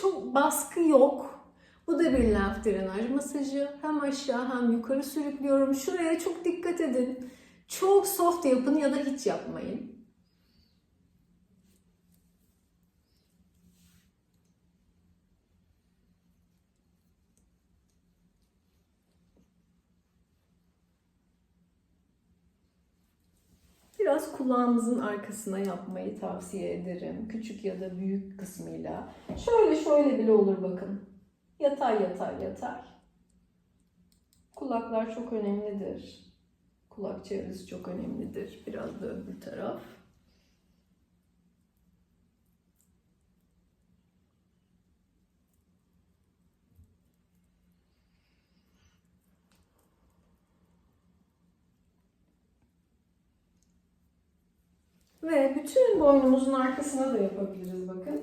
çok baskı yok. Bu da bir lenf drenaj masajı. Hem aşağı hem yukarı sürüklüyorum. Şuraya çok dikkat edin. Çok soft yapın ya da hiç yapmayın. Biraz kulağınızın arkasına yapmayı tavsiye ederim. Küçük ya da büyük kısmıyla. Şöyle şöyle bile olur bakın. Yatay yatay yatay. Kulaklar çok önemlidir. Kulak çevresi çok önemlidir. Biraz da öbür taraf. Ve bütün boynumuzun arkasına da yapabiliriz bakın.